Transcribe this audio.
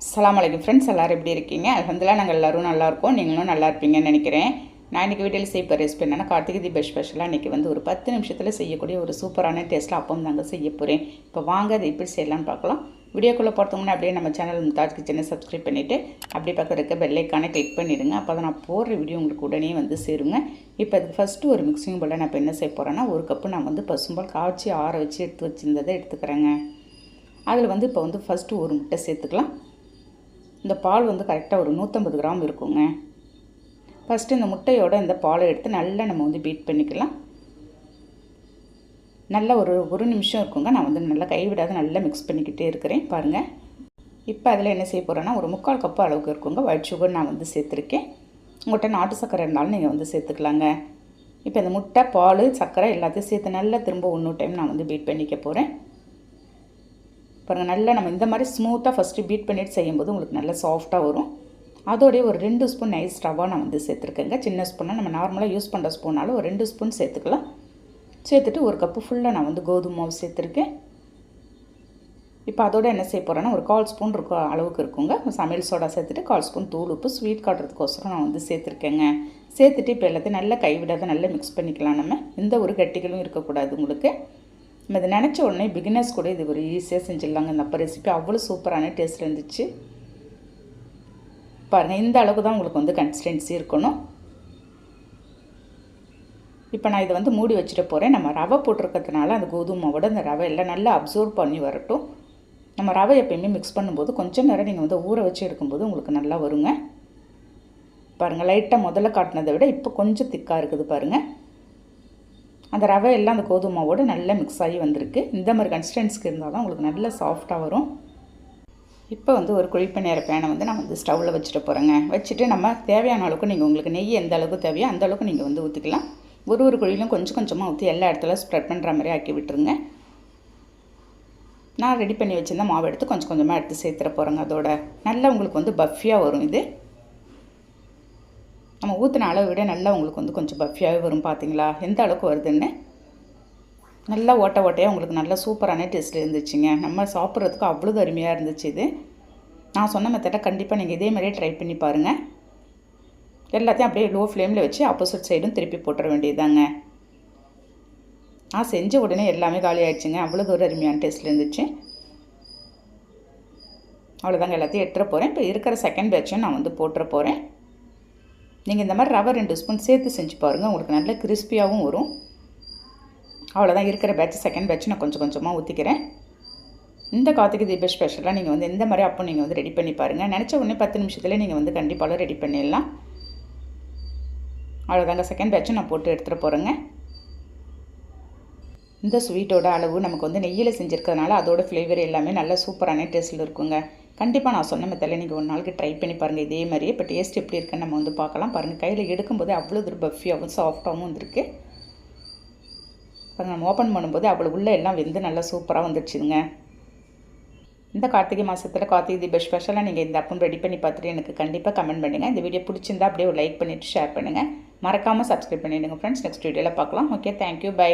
அஸ்ஸலாமு அலைக்கும் ஃப்ரெண்ட்ஸ் எல்லோரும் எப்படி இருக்கீங்க? அலமதுல்லா நாங்கள் எல்லோரும் நல்லாயிருக்கோம் நீங்களும் நல்லா இருப்பீங்கன்னு நினைக்கிறேன். நான் இன்றைக்கி வீட்டில் செய்ய போகிற ரெசிபி என்னென்னா கார்த்திகை தீப ஸ்பெஷலாக இன்றைக்கி வந்து ஒரு பத்து நிமிஷத்தில் செய்யக்கூடிய ஒரு சூப்பரான டேஸ்ட்டில் அப்பம் தாங்க செய்ய போகிறேன் இப்போ வாங்க அதை எப்படி செய்யலாம்னு பார்க்கலாம். வீடியோக்குள்ளே போகிறதுக்கு முன்னாடி அப்படியே நம்ம சேனல் மும்தாஜ் கிச்சனை சப்ஸ்கிரைப் பண்ணிவிட்டு அப்படியே பக்கம் இருக்க பெல்லைக்கான கிளிக் பண்ணிடுங்க. அப்போ தான் நான் போடுற வீடியோ உங்களுக்கு உடனே வந்து சேருங்க. இப்போ அதுக்கு ஃபஸ்ட்டு ஒரு மிக்சிங் போல் நான் இப்போ என்ன செய்ய போகிறேன்னா ஒரு கப்பு நான் வந்து பசும்பால் காய்ச்சி ஆற வச்சு எடுத்து வச்சுருந்ததை எடுத்துக்கிறேங்க. அதில் வந்து இப்போ வந்து ஃபஸ்ட்டு ஒரு முட்டை சேர்த்துக்கலாம். இந்த பால் வந்து கரெக்டாக ஒரு நூற்றம்பது கிராம் இருக்குங்க. ஃபஸ்ட்டு இந்த முட்டையோட இந்த பாலை எடுத்து நல்லா நம்ம வந்து பீட் பண்ணிக்கலாம். நல்லா ஒரு ஒரு நிமிஷம் இருக்குங்க. நான் வந்து நல்லா கைவிடாத நல்லா மிக்ஸ் பண்ணிக்கிட்டே இருக்கிறேன். பாருங்கள் இப்போ அதில் என்ன செய்ய போகிறேன்னா ஒரு முக்கால் கப்பு அளவுக்கு இருக்குங்க. ஒயிட் சுகர் நான் வந்து சேர்த்துருக்கேன். உங்கள்கிட்ட நாட்டு சர்க்கரை இருந்தாலும் நீங்கள் வந்து சேர்த்துக்கலாங்க. இப்போ இந்த முட்டை பால் சர்க்கரை எல்லாத்தையும் சேர்த்து நல்லா திரும்ப இன்னொரு டைம் நான் வந்து பீட் பண்ணிக்க போகிறேன் பாருங்கள் நல்லா நம்ம இந்த மாதிரி ஸ்மூத்தாக ஃபஸ்ட்டு பீட் பண்ணிட்டு செய்யும்போது உங்களுக்கு நல்லா சாஃப்டாக வரும். அதோடய ஒரு ரெண்டு ஸ்பூன் நைஸ் ரவா நான் வந்து சேர்த்துருக்கேங்க. சின்ன ஸ்பூனாக நம்ம நார்மலாக யூஸ் பண்ணுற ஸ்பூனாலும் ஒரு ரெண்டு ஸ்பூன் சேர்த்துக்கலாம். சேர்த்துட்டு ஒரு கப்பு ஃபுல்லாக நான் வந்து கோதுமை மாவு சேர்த்துருக்கேன். இப்போ அதோட என்ன செய்ய போகிறேன்னா ஒரு கால் ஸ்பூன் இருக்க அளவுக்கு இருக்குங்க. சமையல் சோடா சேர்த்துட்டு கால் ஸ்பூன் தூள் உப்பு ஸ்வீட் காட்டுறதுக்கோசரம் நான் வந்து சேர்த்துருக்கேங்க. சேர்த்துட்டு இப்போ எல்லாத்தையும் நல்லா கைவிடாத நல்லா மிக்ஸ் பண்ணிக்கலாம் நம்ம. எந்த ஒரு கட்டிகளும் இருக்கக்கூடாது உங்களுக்கு. நம்ம இதை நினச்ச உடனே பிகினர்ஸ் கூட இது ஒரு ஈஸியாக செஞ்சிடலாங்க. இந்த அப்போ ரெசிபி அவ்வளோ சூப்பரான டேஸ்ட் இருந்துச்சு. பாருங்கள் இந்த அளவுக்கு தான் உங்களுக்கு வந்து கன்சிஸ்டன்சி இருக்கணும். இப்போ நான் இதை வந்து மூடி வச்சுட்டு போகிறேன் நம்ம ரவை போட்டிருக்கிறதுனால அந்த கோதுமாவோட அந்த ரவை எல்லாம் நல்லா அப்சர்வ் பண்ணி வரட்டும். நம்ம ரவை எப்பயுமே மிக்ஸ் பண்ணும்போது கொஞ்சம் நேரம் நீங்கள் வந்து ஊற வச்சு எடுக்கும்போது உங்களுக்கு நல்லா வருங்க. பாருங்கள் லைட்டாக முதல்ல காட்டினதை விட இப்போ கொஞ்சம் திக்காக இருக்குது பாருங்கள் அந்த ரவை எல்லாம் அந்த கோதுமாவோடு நல்லா மிக்ஸ் ஆகி வந்திருக்கு. இந்த மாதிரி கன்சிஸ்டன்ஸ்க்கு இருந்தால் தான் உங்களுக்கு நல்லா சாஃப்டாக வரும். இப்போ வந்து ஒரு குழிப்பணியார நேர பேனை வந்து நான் வந்து ஸ்டவ்வில் வச்சுட்டு போகிறேங்க வச்சுட்டு நம்ம தேவையான அளவுக்கு நீங்கள் உங்களுக்கு நெய் எந்த அளவுக்கு தேவையோ அந்த அளவுக்கு நீங்கள் வந்து ஊற்றிக்கலாம் ஒரு ஒரு குழியிலும் கொஞ்சம் கொஞ்சமாக ஊற்றி எல்லா இடத்துல ஸ்ப்ரெட் பண்ணுற மாதிரி ஆக்கி விட்டுருங்க. நான் ரெடி பண்ணி வச்சுருந்த மாவு எடுத்து கொஞ்சம் கொஞ்சமாக எடுத்து சேர்த்துற போகிறேங்க அதோட. நல்லா உங்களுக்கு வந்து பஃபியாக வரும் இது. நம்ம ஊற்றின அளவை விட நல்லா உங்களுக்கு வந்து கொஞ்சம் பஃபியாகவே வரும் பார்த்தீங்களா எந்த அளவுக்கு வருதுன்னு? நல்லா ஓட்ட ஓட்டையாக உங்களுக்கு நல்லா சூப்பரான டேஸ்ட் இருந்துச்சுங்க. நம்ம சாப்பிட்றதுக்கு அவ்வளோ அருமையாக இருந்துச்சு இது. நான் சொன்ன மெத்தடை கண்டிப்பாக நீங்கள் இதே மாதிரியே ட்ரை பண்ணி பாருங்கள் எல்லாத்தையும் அப்படியே லோ ஃப்ளேமில் வச்சு ஆப்போசிட் சைடும் திருப்பி போட்டுற வேண்டியதாங்க நான் செஞ்ச உடனே எல்லாமே காலி ஆகிடுச்சுங்க அவ்வளோ ஒரு அருமையான டேஸ்ட்டில் இருந்துச்சு. அவ்வளோதாங்க எல்லாத்தையும் எடுத்துகிற போகிறேன் இப்போ இருக்கிற செகண்ட் பேட்சும் நான் வந்து போட்டுற போகிறேன் நீங்கள் இந்த மாதிரி ரவை ரெண்டு ஸ்பூன் சேர்த்து செஞ்சு பாருங்கள் உங்களுக்கு நல்ல கிறிஸ்பியாகவும் வரும். அவ்வளோதான் இருக்கிற பேட்ச் செகண்ட் பேட்ச் நான் கொஞ்சம் கொஞ்சமாக ஊற்றிக்கிறேன் இந்த கார்த்திகை தீப ஸ்பெஷலாக நீங்கள் வந்து எந்த மாதிரி அப்போ நீங்கள் வந்து ரெடி பண்ணி பாருங்கள் நினச்ச உடனே பத்து நிமிஷத்தில் நீங்கள் வந்து கண்டிப்பாக ரெடி பண்ணிடலாம். அவ்வளோதாங்க செகண்ட் பேட்சும் நான் போட்டு எடுத்துகிட்டு போகிறேங்க இந்த ஸ்வீட்டோட அளவு நமக்கு வந்து நெய்யில் செஞ்சுருக்கிறதுனால அதோட ஃப்ளேவர் எல்லாமே நல்ல சூப்பரான டேஸ்ட்டில் இருக்குங்க. கண்டிப்பாக நான் சொன்ன மெத்தடில் நீங்கள் ஒரு நாளைக்கு ட்ரை பண்ணி பாருங்கள் இதே மாதிரியே இப்போ டேஸ்ட் எப்படி இருக்குன்னு நம்ம வந்து பார்க்கலாம். பாருங்கள் கையில் எடுக்கும்போது அவ்வளோ தூரம் பஃபியாகவும் சாஃப்டாகவும் வந்திருக்கு. பாருங்கள் நம்ம ஓப்பன் பண்ணும்போது அவ்வளோ உள்ளே எல்லாம் வெந்து நல்லா சூப்பராக வந்துடுச்சுங்க இந்த கார்த்திகை மாதத்தில் கார்த்திகை தீப ஸ்பெஷலாக நீங்கள் இந்த அப்பம் ரெடி பண்ணி பார்த்துட்டு எனக்கு கண்டிப்பாக கமெண்ட் பண்ணுங்கள் இந்த வீடியோ பிடிச்சிருந்தா அப்படியே ஒரு லைக் பண்ணிவிட்டு ஷேர் பண்ணுங்கள் மறக்காமல் சப்ஸ்கிரைப் பண்ணிவிடுங்க ஃப்ரெண்ட்ஸ் நெக்ஸ்ட் வீடியோவில் பார்க்கலாம். Okay thank you bye